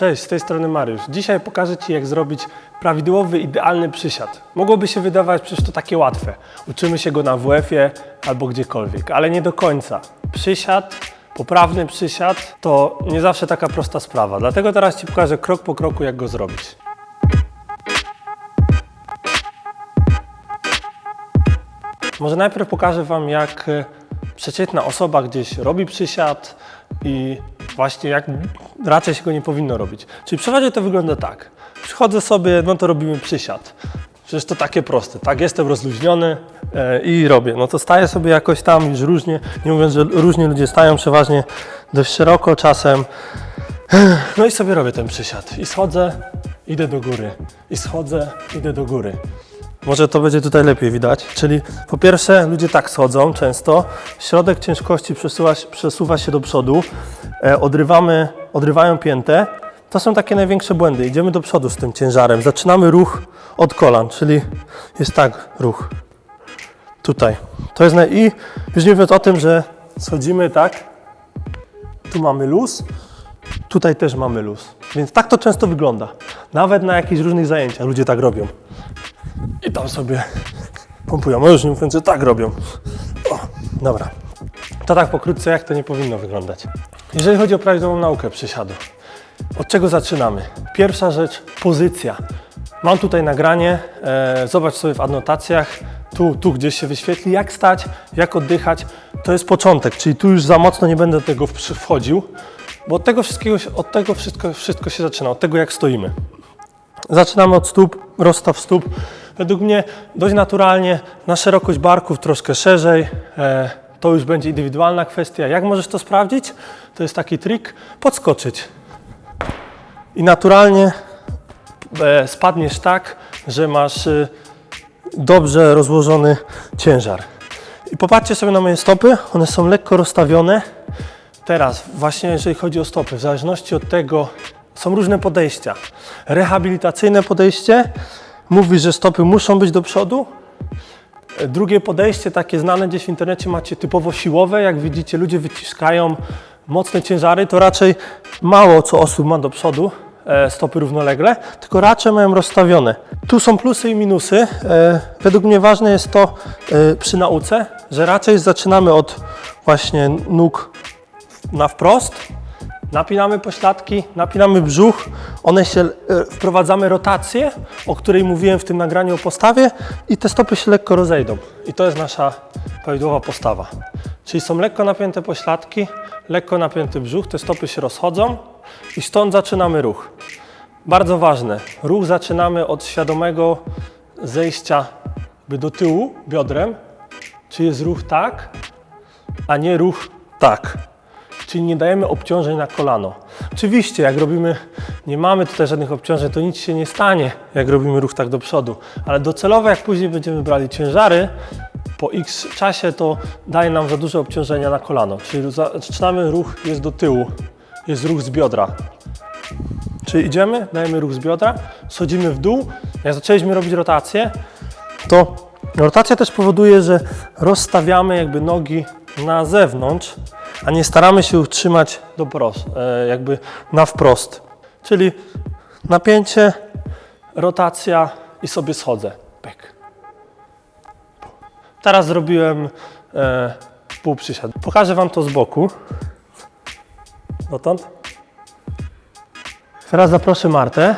Cześć, z tej strony Mariusz. Dzisiaj pokażę Ci, jak zrobić prawidłowy, idealny przysiad. Mogłoby się wydawać, przecież to takie łatwe. Uczymy się go na WF-ie albo gdziekolwiek, ale nie do końca. Przysiad, poprawny przysiad to nie zawsze taka prosta sprawa. Dlatego teraz Ci pokażę krok po kroku, jak go zrobić. Może najpierw pokażę Wam, jak przeciętna osoba gdzieś robi przysiad i właśnie jak raczej się go nie powinno robić. Czyli przeważnie to wygląda tak. Przychodzę sobie, no to robimy przysiad. Przecież to takie proste, tak? Jestem rozluźniony e, i robię. No to staję sobie jakoś tam już różnie, nie mówiąc, że różni ludzie stają przeważnie dość szeroko czasem. No i sobie robię ten przysiad. I schodzę, idę do góry. I schodzę, idę do góry. Może to będzie tutaj lepiej widać. Czyli po pierwsze ludzie tak schodzą często, środek ciężkości przesuwa, przesuwa się do przodu, e, odrywamy, odrywają piętę. To są takie największe błędy. Idziemy do przodu z tym ciężarem. Zaczynamy ruch od kolan, czyli jest tak ruch. Tutaj. To jest naj... I już nie mówiąc o tym, że schodzimy tak, tu mamy luz, tutaj też mamy luz. Więc tak to często wygląda. Nawet na jakichś różnych zajęciach ludzie tak robią. I tam sobie pompują. No już nie mówiąc, że tak robią. O, dobra. To tak pokrótce, jak to nie powinno wyglądać. Jeżeli chodzi o prawidłową naukę przysiadu, od czego zaczynamy? Pierwsza rzecz, pozycja. Mam tutaj nagranie, e, zobacz sobie w adnotacjach, tu, tu gdzieś się wyświetli, jak stać, jak oddychać. To jest początek, czyli tu już za mocno nie będę do tego wchodził, bo od tego wszystkiego, od tego wszystko, wszystko się zaczyna, od tego jak stoimy. Zaczynamy od stóp, rozstaw stóp. Według mnie dość naturalnie, na szerokość barków troszkę szerzej. E, to już będzie indywidualna kwestia. Jak możesz to sprawdzić? To jest taki trik, podskoczyć. I naturalnie e, spadniesz tak, że masz e, dobrze rozłożony ciężar. I popatrzcie sobie na moje stopy, one są lekko rozstawione. Teraz, właśnie jeżeli chodzi o stopy, w zależności od tego, są różne podejścia. Rehabilitacyjne podejście mówi, że stopy muszą być do przodu. Drugie podejście, takie znane gdzieś w internecie, macie typowo siłowe. Jak widzicie, ludzie wyciskają mocne ciężary, to raczej mało co osób ma do przodu e, stopy równolegle, tylko raczej mają rozstawione. Tu są plusy i minusy. E, Według mnie ważne jest to e, przy nauce, że raczej zaczynamy od właśnie nóg na wprost, napinamy pośladki, napinamy brzuch, one się, e, wprowadzamy rotację, o której mówiłem w tym nagraniu o postawie i te stopy się lekko rozejdą. I to jest nasza prawidłowa postawa. Czyli są lekko napięte pośladki, lekko napięty brzuch, te stopy się rozchodzą i stąd zaczynamy ruch. Bardzo ważne, ruch zaczynamy od świadomego zejścia do tyłu biodrem, czyli jest ruch tak, a nie ruch tak. Czyli nie dajemy obciążeń na kolano. Oczywiście, jak robimy, nie mamy tutaj żadnych obciążeń, to nic się nie stanie, jak robimy ruch tak do przodu. Ale docelowo, jak później będziemy brali ciężary, po x czasie to daje nam za duże obciążenia na kolano. Czyli zaczynamy ruch, jest do tyłu, jest ruch z biodra. Czyli idziemy, dajemy ruch z biodra, schodzimy w dół. Jak zaczęliśmy robić rotację, to rotacja też powoduje, że rozstawiamy jakby nogi na zewnątrz, a nie staramy się utrzymać do prost, e, jakby na wprost. Czyli napięcie, rotacja i sobie schodzę. Pyk. Teraz zrobiłem e, pół przysiad. Pokażę Wam to z boku. Dotąd. Teraz zaproszę Martę.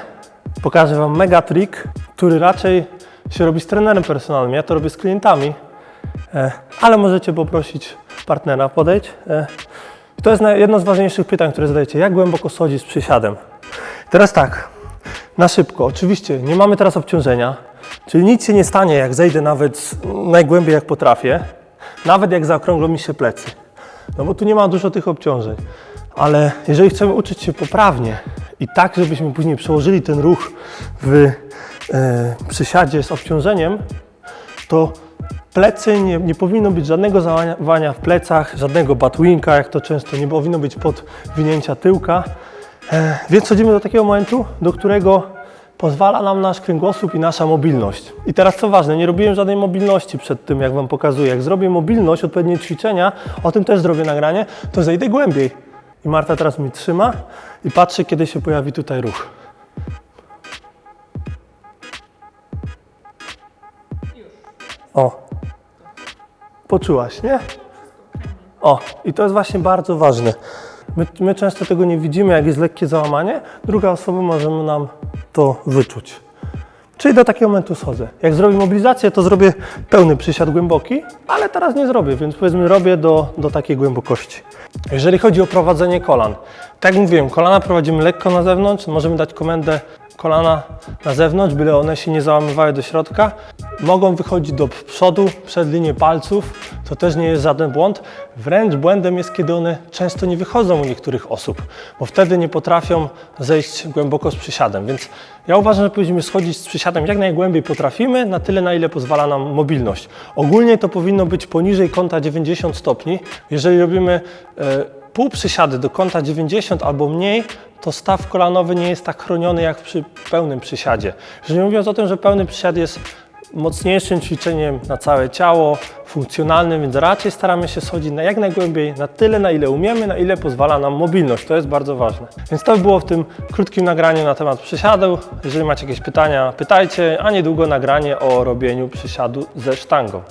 Pokażę Wam mega trik, który raczej się robi z trenerem personalnym. Ja to robię z klientami, e, ale możecie poprosić partnera podejść. E, to jest jedno z ważniejszych pytań, które zadajecie. Jak głęboko schodzić z przysiadem? Teraz tak, na szybko. Oczywiście nie mamy teraz obciążenia, czyli nic się nie stanie, jak zejdę nawet najgłębiej jak potrafię, nawet jak zaokrąglą mi się plecy. No bo tu nie ma dużo tych obciążeń. Ale jeżeli chcemy uczyć się poprawnie i tak, żebyśmy później przełożyli ten ruch w e, przysiadzie z obciążeniem, to plecy nie, nie powinno być żadnego załamania w plecach, żadnego batwinka, jak to często nie powinno być podwinięcia tyłka. E, więc chodzimy do takiego momentu, do którego pozwala nam nasz kręgosłup i nasza mobilność. I teraz co ważne, nie robiłem żadnej mobilności przed tym, jak Wam pokazuję. Jak zrobię mobilność, odpowiednie ćwiczenia, o tym też zrobię nagranie, to zejdę głębiej. I Marta teraz mi trzyma i patrzy, kiedy się pojawi tutaj ruch. O, poczułaś, nie? O, i to jest właśnie bardzo ważne. My, my często tego nie widzimy, jak jest lekkie załamanie, druga osoba może nam to wyczuć. Czyli do takiego momentu schodzę. Jak zrobię mobilizację, to zrobię pełny przysiad głęboki, ale teraz nie zrobię, więc powiedzmy robię do, do takiej głębokości. Jeżeli chodzi o prowadzenie kolan, tak jak mówiłem, kolana prowadzimy lekko na zewnątrz, możemy dać komendę kolana na zewnątrz, byle one się nie załamywały do środka. Mogą wychodzić do przodu, przed linię palców, to też nie jest żaden błąd. Wręcz błędem jest, kiedy one często nie wychodzą u niektórych osób, bo wtedy nie potrafią zejść głęboko z przysiadem. Więc ja uważam, że powinniśmy schodzić z przysiadem jak najgłębiej potrafimy, na tyle, na ile pozwala nam mobilność. Ogólnie to powinno być poniżej kąta 90 stopni. Jeżeli robimy e, pół przysiady do kąta 90 albo mniej, to staw kolanowy nie jest tak chroniony jak przy pełnym przysiadzie. Jeżeli mówiąc o tym, że pełny przysiad jest mocniejszym ćwiczeniem na całe ciało, funkcjonalnym, więc raczej staramy się schodzić na jak najgłębiej, na tyle, na ile umiemy, na ile pozwala nam mobilność. To jest bardzo ważne. Więc to by było w tym krótkim nagraniu na temat przysiadu. Jeżeli macie jakieś pytania, pytajcie, a niedługo nagranie o robieniu przysiadu ze sztangą.